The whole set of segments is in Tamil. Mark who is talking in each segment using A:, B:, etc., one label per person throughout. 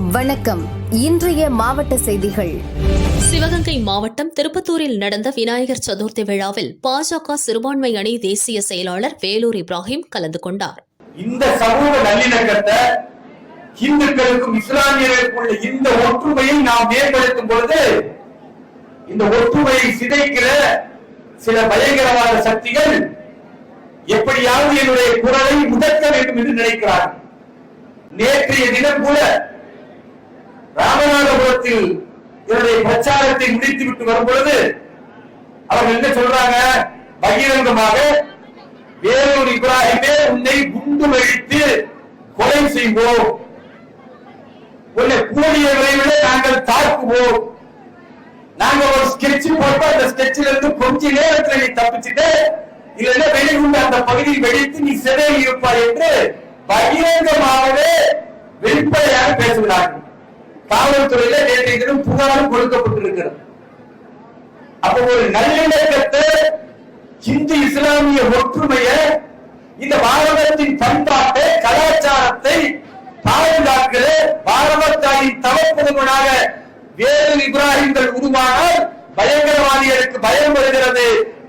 A: வணக்கம். இன்றைய மாவட்ட செய்திகள்.
B: சிவகங்கை மாவட்டம் திருப்பத்தூரில் நடந்த விநாயகர் சதுர்த்தி விழாவில் பாஜக சிறுபான்மை அணி தேசிய செயலாளர் வேலூர் இப்ராஹிம் கலந்து கொண்டார்.
C: இந்த சமூக நல்லிணக்கத்தை இந்துக்களுக்கும் இஸ்லாமியர்களுக்கும் உள்ள இந்த ஒற்றுமையை நாம் மேம்படுத்தும் பொழுது இந்த ஒற்றுமையை சிதைக்கிற சில பயங்கரவாத சக்திகள் எப்படியாவது என்னுடைய குரலை முடக்க வேண்டும் என்று நினைக்கிறார்கள். நேற்றைய தினம் கூட ராமநாதபுரத்தில் என்னுடைய பிரச்சாரத்தை முடித்து விட்டு வரும் பொழுது அவர்கள் என்ன சொல்றாங்க? பகிரங்கமாக வேலூர் இப்ராஹிமே உன்னை குண்டு வழித்து கொலை செய்வோம். உன்னை கூடிய விரைவில் நாங்கள் தாக்குவோம். நாங்க ஒரு ஸ்கெட்ச் போட்டோம் அந்த ஸ்கெட்சில் இருந்து கொஞ்ச நேரத்தில் நீ தப்பிச்சுட்டு இல்லைன்னா வெளியுண்டு அந்த பகுதியில் வெடித்து நீ சிறை இருப்பாய் என்று பகிரங்கமாகவே வெளிப்படையாக பேசுகிறார்கள். காவல்துறையில நேற்றைய தினம் புகாரும் கொடுக்கப்பட்டிருக்கிறது. அப்ப ஒரு நல்லிணக்கத்தை இந்து இஸ்லாமிய ஒற்றுமையை இந்த பாரதத்தின் பண்பாட்டை கலாச்சாரத்தை பாதுகாக்கிற பாரதத்தாயின் தவப்புதவனாக வேறு இப்ராஹிம்கள் உருவானால் பயங்கரவாதிகளுக்கு பயம் வருகிறது.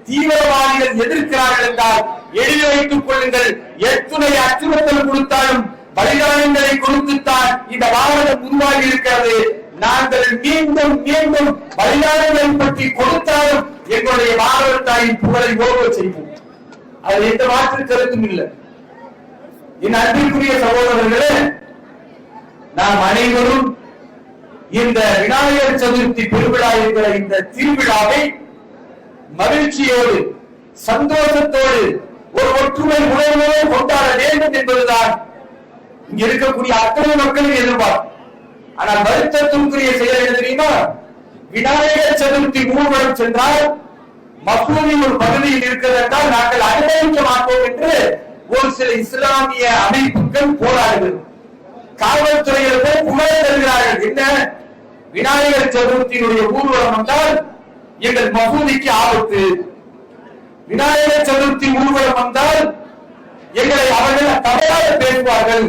C: தீவிரவாதிகள் எதிர்க்கிறார்கள் என்றால் எழுதி வைத்துக் கொள்ளுங்கள். எத்துணை அச்சுறுத்தல் கொடுத்தாலும் பலிதானங்களை கொடுத்துத்தான் இந்த வாகனம் உருவாகி இருக்கிறது. நாங்கள் மீண்டும் மீண்டும் பலிதானங்களை பற்றி கொடுத்தாலும் எங்களுடைய பாரத தாயின் புகழை ஓர்வ செய்வோம். அது எந்த மாற்று கருத்தும் இல்லை. என் அன்பிற்குரிய சகோதரர்களே நாம் அனைவரும் இந்த விநாயகர் சதுர்த்தி பெருவிழா என்கிற இந்த திருவிழாவை மகிழ்ச்சியோடு சந்தோஷத்தோடு ஒரு ஒற்றுமை உணர்வோடு கொண்டாட வேண்டும் என்பதுதான் இங்க இருக்கக்கூடிய அத்தனை மக்களும் எதிர்பார்க்கும். ஆனால் வருத்தத்திற்குரிய செயல் என்ன தெரியுமா? விநாயகர் சதுர்த்தி ஊர்வலம் சென்றால் மசூதியின் ஒரு பகுதியில் இருக்கிறதால் நாங்கள் அனுமதிக்க மாட்டோம் என்று ஒரு சில இஸ்லாமிய அமைப்புகள் போராடுகிறது. காவல்துறையினர் புகழ் தருகிறார்கள். என்ன? விநாயகர் சதுர்த்தியினுடைய ஊர்வலம் வந்தால் எங்கள் மசூதிக்கு ஆபத்து. விநாயகர் சதுர்த்தி ஊர்வலம் வந்தால் எங்களை அவர்கள் தவறாக பேசுவார்கள்.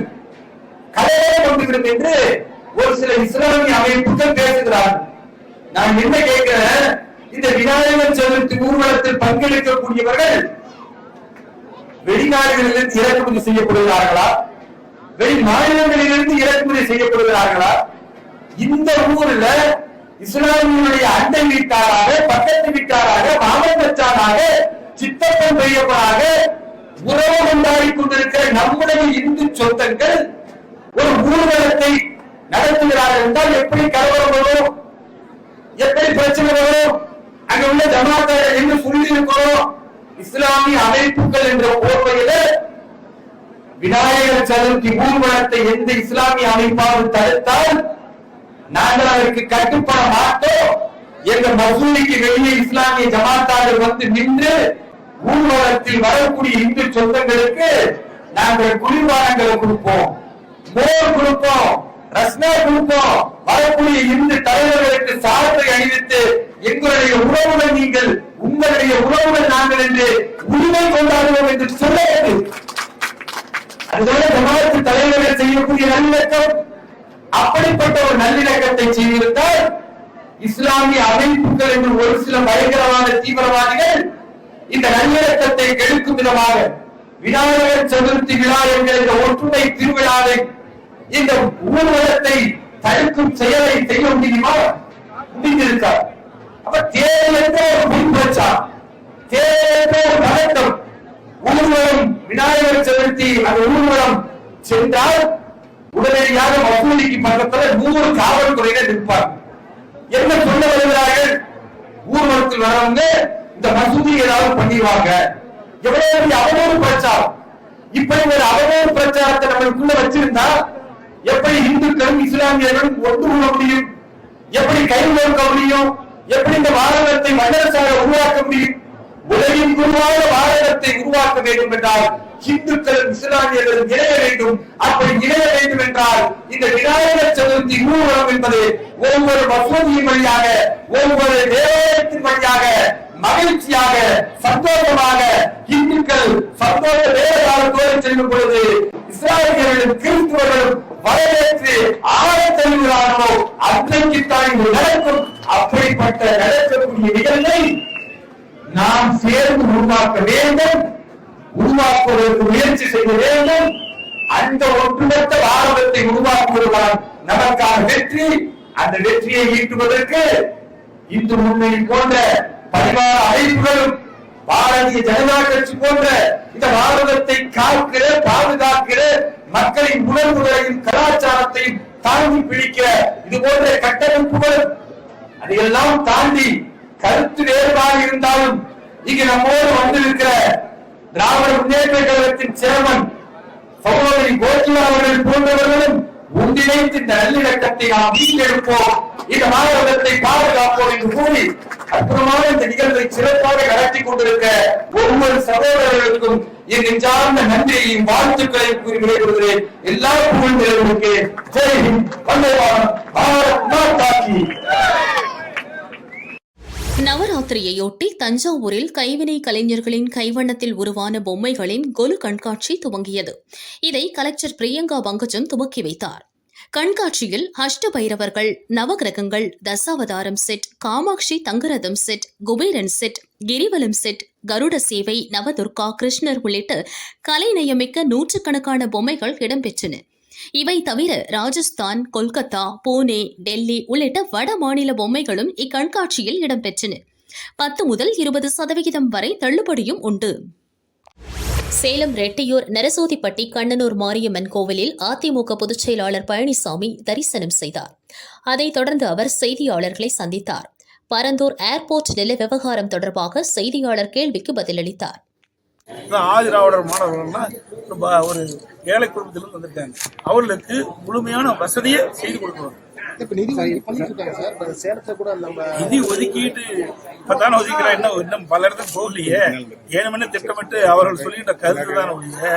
C: கலையை கொண்டுவிடும் என்று ஒரு சில இஸ்லாமிய அமைப்புகள் பேசுகிறார் நான் என்ன கேட்கிறேன்? இந்த விநாயகர் சதுர்த்தி ஊர்வலத்தில் பங்கெடுக்கக்கூடியவர்கள் வெளிநாடுகளிலிருந்து இறக்குமதி செய்யப்படுகிறார்களா? வெளி மாநிலங்களிலிருந்து இறக்குமதி செய்யப்படுகிறார்களா? இந்த ஊர்ல இஸ்லாமியனுடைய அண்டை வீட்டாராக பக்கத்து வீட்டாராக மாமன்னச்சாராக சித்தப்பன் பெரியப்பனாக உறவு கொண்டாடி கொண்டிருக்கிற நம்முடைய இந்து சொந்தங்கள் ஒரு ஊர்வலத்தை நடத்துகிறார்கள் என்றால் எப்படி கலவரம் வரும்? எப்படி பிரச்சனை வரும்? அங்க உள்ள ஜமாத்தார் என்ன சொல்லி இருக்கிறோம் இஸ்லாமிய அமைப்புகள் என்ற போர்வையில விநாயகர் சதுர்த்தி ஊர்வலத்தை எந்த இஸ்லாமிய அமைப்பாவது தடுத்தால் நாங்கள் அதற்கு கட்டுப்பட மாட்டோம். எங்க மசூதிக்கு வெளியே இஸ்லாமிய ஜமாத்தார்கள் வந்து நின்று ஊர்வலத்தில் வரக்கூடிய இந்து சொந்தங்களுக்கு நாங்கள் குளிர்பானங்களை கொடுப்போம். மோர் கொடுப்போம் ரஸ்னா கொடுப்போம் வரக்கூடிய இந்து தலைவர்களுக்கு சாரத்தை அணிவித்து எங்களுடைய உறவுகள் நீங்கள் உங்களுடைய உறவுகள் நாங்கள் என்று உரிமை கொண்டாடுவோம் என்று சொல்ல அதுபோல ஜமாத்து தலைவர்கள் செய்யக்கூடிய நல்லிணக்கம் அப்படிப்பட்ட ஒரு நல்லிணக்கத்தை செய்திருந்தால் இஸ்லாமிய அமைப்புகள் என்று ஒரு சில பயங்கரவாத தீவிரவாதிகள் இந்த நல்லிணக்கத்தை கெடுக்கும் விதமாக விநாயகர் சதுர்த்தி விழா என்கிற இந்த ஒற்றுமை திருவிழாவை இந்த ஊர்வலத்தை தடுக்கும் செயலை செய்ய முடியுமா? முடிந்திருக்கா அப்ப தேவையற்ற ஒரு பின்பற்றார் தேவையற்ற ஒரு நடத்தம். ஊர்வலம் விநாயகர் சதுர்த்தி அந்த ஊர்வலம் சென்றால் உடனடியாக மசூதிக்கு பக்கத்தில் நூறு காவல்துறையினர் நிற்பார் என்ன சொல்ல வருகிறார்கள்? ஊர்வலத்தில் வரவங்க இந்த மசூதி ஏதாவது பண்ணிடுவாங்க. எவ்வளவு பெரிய அவதூறு பிரச்சாரம். இப்படி ஒரு அவதூறு பிரச்சாரத்தை நம்மளுக்குள்ள வச்சிருந்தா எப்படி இந்துக்களும் இஸ்லாமியர்களும் ஒன்று கொள்ள முடியும்? எப்படி கை கோர்க்க முடியும்? எப்படி இந்த பாரதத்தை வல்லரசாக உருவாக்க முடியும்? உலகின் குருவான பாரதத்தை உருவாக்க வேண்டும் என்றால் இந்துக்களும் இஸ்லாமியர்களும் இணைய வேண்டும். அப்படி இணைய வேண்டும் என்றால் இந்த விநாயகர் சதுர்த்தி ஊர்வலம் என்பது ஒவ்வொரு மசூதியின் வழியாக ஒவ்வொரு தேவாலயத்தின் வழியாக மகிழ்ச்சியாக சந்தோஷமாக இந்துக்கள் சந்தோஷ வேலை காலத்தோடு செல்லும் பொழுது இஸ்லாமியர்களும் கிறிஸ்துவர்களும் வரவேற்று ஆழத் தழுவுகிறார்களோ அன்றைக்குத்தான் இது நடக்கும். அப்படிப்பட்ட நடக்கக்கூடிய நிகழ்வை நாம் சேர்ந்து உருவாக்க வேண்டும். உருவாக்குவதற்கு முயற்சி செய்ய வேண்டும். அந்த ஒட்டுமொத்த பாரதத்தை உருவாக்குவதுதான் நமக்கான வெற்றி. அந்த வெற்றியை ஈட்டுவதற்கு இந்து முன்னணி போன்ற பரிவார அமைப்புகளும் பாரதிய ஜனதா கட்சி போன்ற இந்த பாரதத்தை காக்கிற பாதுகாக்கிற மக்களின் உணர்வுகளையும் கலாச்சாரத்தையும் தாங்கி பிடிக்க இது போன்ற கட்டமைப்புகள் அதையெல்லாம் தாண்டி கருத்து வேறுபாடு இருந்தாலும் இங்கு நம்மோடு வந்திருக்கிற திராவிட முன்னேற்ற கழகத்தின் சேர்மன் சகோதரி கோகிலா அவர்கள் போன்றவர்களும் ஒன்றிணைந்து இந்த நல்லிணக்கத்தை நாம் மீட்டெடுப்போம். இந்த மாநிலத்தை பாதுகாப்போம் என்று கூறி அற்புதமான இந்த நிகழ்வை சிறப்பாக நடத்தி கொண்டிருக்க ஒவ்வொரு சகோதரர்களுக்கும் என் நெஞ்சார்ந்த நன்றியையும் வாழ்த்துக்களையும் கூறி விடைபெறுகிறேன். எல்லா புகழ்ந்தவர்களுக்கு ஜெய் ஹிந்த். வந்தே பாரத் மாதா கி.
B: நவராத்திரியையொட்டி தஞ்சாவூரில் கைவினை கலைஞர்களின் கைவண்ணத்தில் உருவான பொம்மைகளின் கொலு கண்காட்சி துவங்கியது. இதை கலெக்டர் பிரியங்கா பங்கஜன் துவக்கி வைத்தார். கண்காட்சியில் அஷ்ட பைரவர்கள் நவகிரகங்கள் தசாவதாரம் செட் காமாட்சி தங்கரதம் செட் குபேரன் செட் கிரிவலம் செட் கருட சேவை நவதுர்கா கிருஷ்ணர் உள்ளிட்ட கலைநயமிக்க நூற்றுக்கணக்கான பொம்மைகள் இடம்பெற்றன. இவை தவிர ராஜஸ்தான் கொல்கத்தா பூனே டெல்லி உள்ளிட்ட வட மாநில பொம்மைகளும் இக்கண்காட்சியில் இடம்பெற்றன. பத்து முதல் இருபது சதவிகிதம் வரை தள்ளுபடியும் உண்டு. சேலம் ரெட்டியூர் நரசோதிப்பட்டி கண்ணனூர் மாரியம்மன் கோவிலில் அதிமுக பொதுச் செயலாளர் பழனிசாமி தரிசனம் செய்தார். அதைத் தொடர்ந்து அவர் செய்தியாளர்களை சந்தித்தார். பரந்தூர் ஏர்போர்ட் நில விவகாரம் தொடர்பாக செய்தியாளர் கேள்விக்கு பதிலளித்தார்.
D: ஆதிராவிடர் மாணவர்கள்னா ஒரு ஏழை குடும்பத்திலிருந்து வந்திருக்காங்க. அவர்களுக்கு முழுமையான வசதியை செய்து கொடுக்கணும்.
E: நிதி
D: ஒதுக்கீட்டு இப்பதானே ஒதுக்கிறா இன்னும் இன்னும் பல இடத்துக்கு போகலையே. ஏழுமணி திட்டமிட்டு அவர்கள் சொல்லுகின்ற கருத்து தான் ஒழிய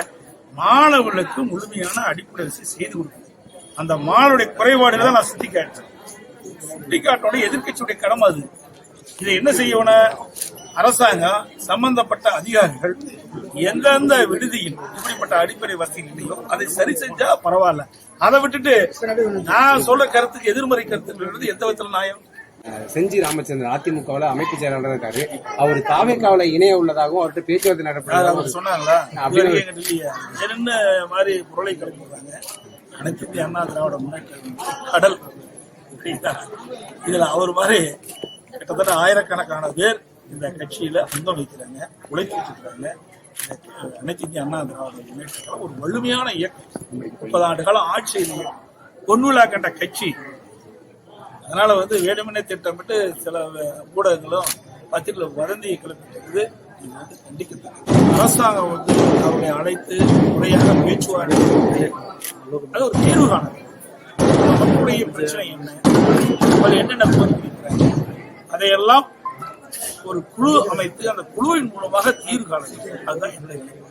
D: மாணவர்களுக்கு முழுமையான அடிப்படை வசதி செய்து கொடுக்கணும். அந்த மாணவருடைய குறைபாடுகளை தான் நான் சுட்டி காட்டேன் சுட்டி காட்டோட எதிர்க்கட்சியுடைய கடமை அது. இதை என்ன செய்யணும் அரசாங்கம் சம்பந்தப்பட்ட அதிகாரிகள் எந்தெந்த விடுதியில் இப்படிப்பட்ட அடிப்படை வசதி இல்லையோ அதை சரி செஞ்சா பரவாயில்ல. அதை விட்டுட்டு நான் சொல்ற கருத்துக்கு எதிர்மறை கருத்துன்றது எந்த விதத்துல நியாயம்?
F: செஞ்சி ராமச்சந்திரன் அதிமுகவில் அமைப்பு செயலாளர் இருக்காரு. அவர் தாவேக்காவில் இணைய உள்ளதாகவும் அவர்கிட்ட பேச்சுவார்த்தை நடப்பதாக
D: அவர் சொன்னாங்களா. என்ன மாதிரி பொருளை கிளம்புறாங்க அனைத்து அண்ணா திராவிட முன்னேற்ற கடல்? இதுல அவர் மாதிரி கிட்டத்தட்ட ஆயிரக்கணக்கான பேர் இந்த கட்சியில அங்கம் வைக்கிறாங்க உழைத்துட்டு இருக்கிறாங்க அனைத்து இந்திய அண்ணா திராவிட முன்னேற்ற ஒரு வலிமையான இயக்கம். முப்பது ஆண்டு காலம் ஆட்சி பொன்விழா கண்ட கட்சி. அதனால வந்து வேணுமெனே திட்டமிட்டு சில ஊடகங்களும் பத்திரிகை வதந்தியை கிளப்பிட்டது. இது வந்து கண்டிக்கத்தக்கது. அரசாங்கம் வந்து அவர்களை அழைத்து முறையாக பேச்சுவார்த்தை அது ஒரு தீர்வு காணது மக்களுடைய பிரச்சனை என்ன? என்னென்ன கோரிக்கை அதையெல்லாம் ஒரு குழு அமைத்து அந்த குழுவின் மூலமாக தீர்வு காண அதுதான் என்னுடைய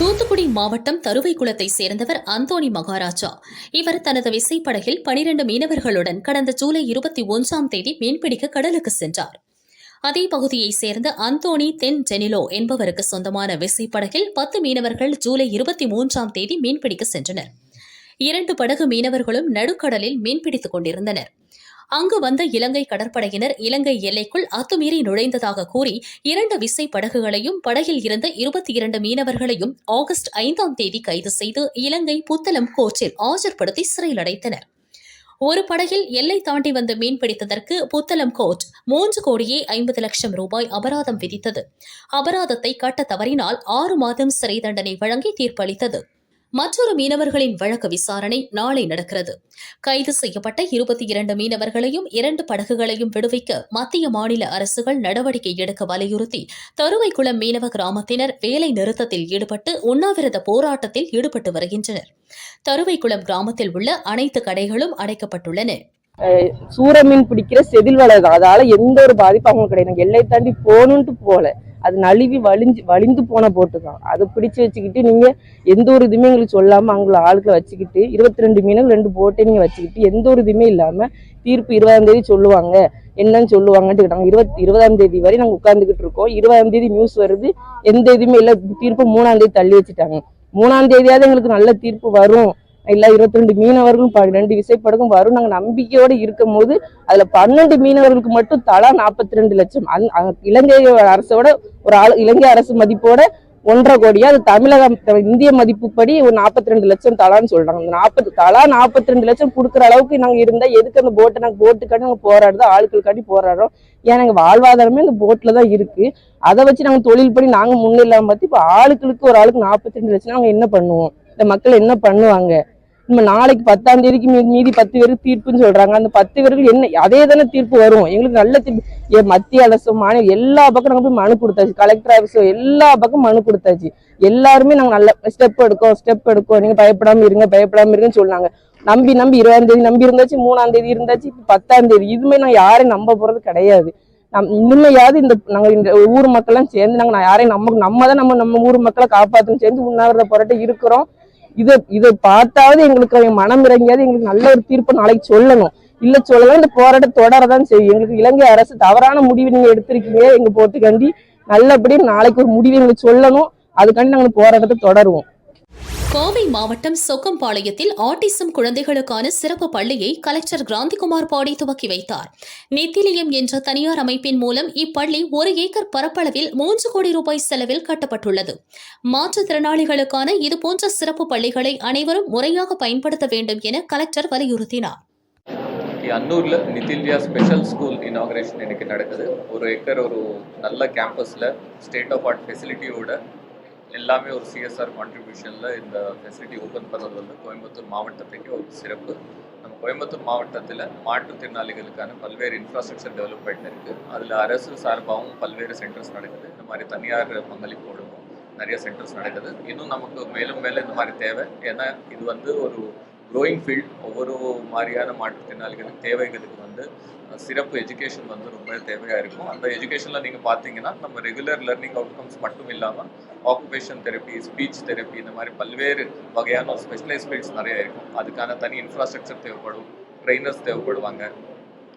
B: தூத்துக்குடி மாவட்டம் தருவைக்குளத்தை சேர்ந்தவர் அந்தோணி மகாராஜா. இவர் தனது விசைப்படகில் பனிரண்டு மீனவர்களுடன் கடந்த ஜூலை இருபத்தி ஒன்றாம் தேதி மீன்பிடிக்க கடலுக்கு சென்றார். அதே பகுதியைச் சேர்ந்த அந்தோணி தென் ஜெனிலோ என்பவருக்கு சொந்தமான விசைப்படகில் பத்து மீனவர்கள் ஜூலை இருபத்தி மூன்றாம் தேதி மீன்பிடிக்க சென்றனர். இரண்டு படகு மீனவர்களும் நடுக்கடலில் மீன்பிடித்துக் கொண்டிருந்தனர். அங்கு வந்த இலங்கை கடற்படையினர் இலங்கை எல்லைக்குள் அத்துமீறி நுழைந்ததாக கூறி இரண்டு விசை படகுகளையும் படகில் இருந்த இருபத்தி இரண்டு மீனவர்களையும் ஆகஸ்ட் ஐந்தாம் தேதி கைது செய்து இலங்கை புத்தளம் கோர்ட்டில் ஆஜர்படுத்தி சிறையில் அடைத்தனர். ஒரு படகில் எல்லை தாண்டி வந்து மீன்பிடித்ததற்கு புத்தளம் கோர்ட் மூன்று கோடியே ஐம்பது லட்சம் ரூபாய் அபராதம் விதித்தது. அபராதத்தை கட்ட தவறினால் ஆறு மாதம் சிறை தண்டனை வழங்கி தீர்ப்பளித்தது. மற்றொரு மீனவர்களின் வழக்கு விசாரணை நாளை நடக்கிறது. கைது செய்யப்பட்ட இருபத்தி இரண்டு மீனவர்களையும் இரண்டு படகுகளையும் விடுவிக்க மத்திய மாநில அரசுகள் நடவடிக்கை எடுக்க வலியுறுத்தி தருவைக்குளம் மீனவ கிராமத்தினர் வேலை நிறுத்தத்தில் ஈடுபட்டு உண்ணாவிரத போராட்டத்தில் ஈடுபட்டு வருகின்றனர். தருவைக்குளம் கிராமத்தில் உள்ள அனைத்து கடைகளும் அடைக்கப்பட்டுள்ளன.
G: சூரமீன் பிடிக்கிற செதில் வளர்தான் அதால எந்த ஒரு பாதிப்பும் அவங்களுக்கு கிடையாது. எல்லை தாண்டி போகணுன்ட்டு போகல. அது நழுவி வலிஞ்சு வலிந்து போன போட்டு தான். அதை பிடிச்சு வச்சுக்கிட்டு நீங்கள் எந்த ஒரு இதுவுமே எங்களுக்கு சொல்லாமல் அவங்கள ஆளுக்களை வச்சுக்கிட்டு இருபத்தி ரெண்டு மீனும் ரெண்டு போட்டே நீங்கள் வச்சுக்கிட்டு எந்த ஒரு இதுவுமே இல்லாமல் தீர்ப்பு இருபதாம் தேதி சொல்லுவாங்க. என்னன்னு சொல்லுவாங்கன்ட்டு கேட்டாங்க. இருபத் இருபதாம் தேதி வரை நாங்கள் உட்காந்துக்கிட்டு இருக்கோம். இருபதாம் தேதி நியூஸ் வருது. எந்த இதுவுமே இல்லை தீர்ப்பு மூணாம் தேதி தள்ளி வச்சுட்டாங்க. மூணாம் தேதியாவது எங்களுக்கு நல்ல தீர்ப்பு வரும். எல்லா இருபத்தி ரெண்டு மீனவர்களும் ப- ரெண்டு விசைப்படகும் வரும். நாங்கள் நம்பிக்கையோட இருக்கும் போது அதில் பன்னெண்டு மீனவர்களுக்கு மட்டும் தலா நாற்பத்தி ரெண்டு லட்சம். அந் அ- இலங்கை அரசோட ஒரு ஆள் இலங்கை அரசு மதிப்போட ஒன்றரை கோடியா அது தமிழக இந்திய மதிப்புப்படி ஒரு நாற்பத்தி ரெண்டு லட்சம் தலான்னு சொல்றாங்க. அந்த நாற்பது தலா நாற்பத்தி ரெண்டு லட்சம் கொடுக்குற அளவுக்கு நாங்கள் இருந்தால் எதுக்கு அந்த போட்டை நாங்கள் போட்டுக்காட்டி நாங்கள் போராடுறோம் ஆட்களுக்காண்டி போராடுறோம். ஏன்னா எங்கள் வாழ்வாதாரமே இந்த போட்டில் தான் இருக்கு. அதை வச்சு நாங்கள் தொழில் பண்ணி நாங்கள் முன்னில்லாம பார்த்து இப்போ ஆளுகளுக்கு ஒரு ஆளுக்கு நாற்பத்தி ரெண்டு லட்சம் நாங்கள் என்ன பண்ணுவோம்? இந்த மக்கள் என்ன பண்ணுவாங்க? நம்ம நாளைக்கு பத்தாம் தேதிக்கு மீ- மீதி பத்து பேருக்கு தீர்ப்புன்னு சொல்றாங்க. அந்த பத்து பேருக்கு என்ன அதே தானே தீர்ப்பு வரும். எங்களுக்கு நல்ல தீர்ப்பு. ஏ, மத்திய அரசு மாநில எல்லா பக்கம் நாங்க போய் மனு கொடுத்தாச்சு. கலெக்டர் ஆஃபீஸோ எல்லா பக்கம் மனு கொடுத்தாச்சு. எல்லாருமே நாங்க நல்ல ஸ்டெப் எடுக்கோம் ஸ்டெப் எடுக்கோம் நீங்க பயப்படாம இருங்க பயப்படாம இருங்கன்னு சொன்னாங்க. நம்பி நம்பி இருபதாம் தேதி நம்பி இருந்தாச்சு மூணாம் தேதி இருந்தாச்சு இப்ப பத்தாம் தேதி. இதுமே நான் யாரையும் நம்ப போறது கிடையாது. நம் இனிமையாவது இந்த நாங்க இந்த ஊர் மக்கள்லாம் சேர்ந்து நாங்க நான் யாரையும் நம்ம நம்ம தான் நம்ம நம்ம ஊர் மக்களை காப்பாற்றணும் சேர்ந்து உண்ணாவிரத போராட்டம் இருக்கிறோம். இதை இதை பார்த்தாவது எங்களுக்கு அவங்க மனம் இறங்கியாவது எங்களுக்கு நல்ல ஒரு தீர்ப்பை நாளைக்கு சொல்லணும். இல்ல சொல்லலாம் இந்த போராட்டம் தொடரதான் செய்யும். எங்களுக்கு இலங்கை அரசு தவறான முடிவு நீங்க எடுத்திருக்கீங்க. எங்க போட்டுக்காண்டி நல்லபடி நாளைக்கு ஒரு முடிவு எங்களுக்கு சொல்லணும். அதுக்காண்டி நாங்கள் போராட்டத்தை தொடருவோம்.
B: கோவை மாவட்டம் சொக்கம்பாளையத்தில் ஆட்டிசம் குழந்தைகளுக்கான சிறப்பு பள்ளியை கலெக்டர் கிராந்திகுமார் பாடி துவக்கி வைத்தார். நெத்திலியம் என்ற தனியார் அமைப்பின் மூலம் இப்பள்ளி ஒரு ஏக்கர் பரப்பளவில் மூன்று கோடி ரூபாய் செலவில் கட்டப்பட்டுள்ளது. மாற்றுத்திறனாளிகளுக்கான இதுபோன்ற சிறப்பு பள்ளிகளை அனைவரும் முறையாக பயன்படுத்த வேண்டும் என கலெக்டர் வலியுறுத்தினார்.
H: அன்னூரில் நிதில்யா ஸ்பெஷல் ஸ்கூல் இனாகரேஷன் இன்னைக்கு நடக்குது. ஒரு ஏக்கர் ஒரு நல்ல கேம்பஸில் ஸ்டேட் ஆஃப் ஆர்ட் ஃபெசிலிட்டியோட எல்லாமே ஒரு சிஎஸ்ஆர் கான்ட்ரிபியூஷனில் இந்த ஃபெசிலிட்டி ஓப்பன் பண்ணது வந்து கோயம்புத்தூர் மாவட்டத்துக்கு ஒரு சிறப்பு. நம்ம கோயம்புத்தூர் மாவட்டத்தில் மாற்றுத்திறனாளிகளுக்கான பல்வேறு இன்ஃப்ராஸ்ட்ரக்சர் டெவலப்மெண்ட் இருக்குது அதில் அரசு சார்பாகவும் பல்வேறு சென்டர்ஸ் நடக்குது. இந்த மாதிரி தனியார் பங்களிப்போடும் நிறைய சென்டர்ஸ் நடக்குது. இன்னும் நமக்கு மேலும் மேலும் இந்த மாதிரி தேவை. ஏன்னா இது வந்து ஒரு க்ரோயிங் ஃபீல்ட் ஒவ்வொரு மாதிரியான மாற்றுத்திறனாளிகளுக்கு தேவைகளுக்கு வந்து சிறப்பு எஜுகேஷன் வந்து ரொம்ப தேவையாக இருக்கும். அந்த எஜுகேஷனில் நீங்கள் பார்த்தீங்கன்னா நம்ம ரெகுலர் லேர்னிங் அவுட்கம்ஸ் மட்டும் இல்லாமல் ஆக்குபேஷன் தெரப்பி ஸ்பீச் தெரப்பி இந்த மாதிரி பல்வேறு வகையான ஸ்பெஷலைஸ் ஃபீல்ட்ஸ் நிறைய இருக்கும். அதுக்கான தனி இன்ஃப்ராஸ்ட்ரக்சர் தேவைப்படும் ட்ரெயினர்ஸ் தேவைப்படுவாங்க.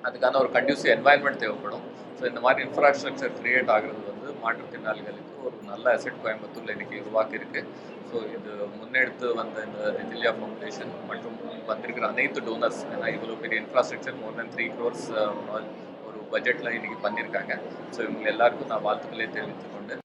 H: அதுக்கான ஒரு கண்டியூசிவ் என்வாயன்மெண்ட் தேவைப்படும். ஸோ இந்த மாதிரி இன்ஃப்ராஸ்ட்ரக்சர் க்ரியேட் ஆகிறது வந்து மாற்றுத்திறனாளிகளுக்கு ஒரு நல்ல அசெட் கோயம்புத்தூர்ல இன்னைக்கு உருவாக்கியிருக்கு. ஸோ இது முன்னெடுத்து வந்த இந்த ரெஜிலியா ஃபவுண்டேஷன் மற்றும் வந்திருக்கிற அனைத்து டோனர்ஸ் ஏன்னா இவ்வளோ பெரிய infrastructure more than three crores ஒரு பட்ஜெட்டில் இன்னைக்கு பண்ணியிருக்காங்க. ஸோ இவங்க எல்லாருக்கும் நான் வாழ்த்துக்களை தெரிவித்துக்கொண்டு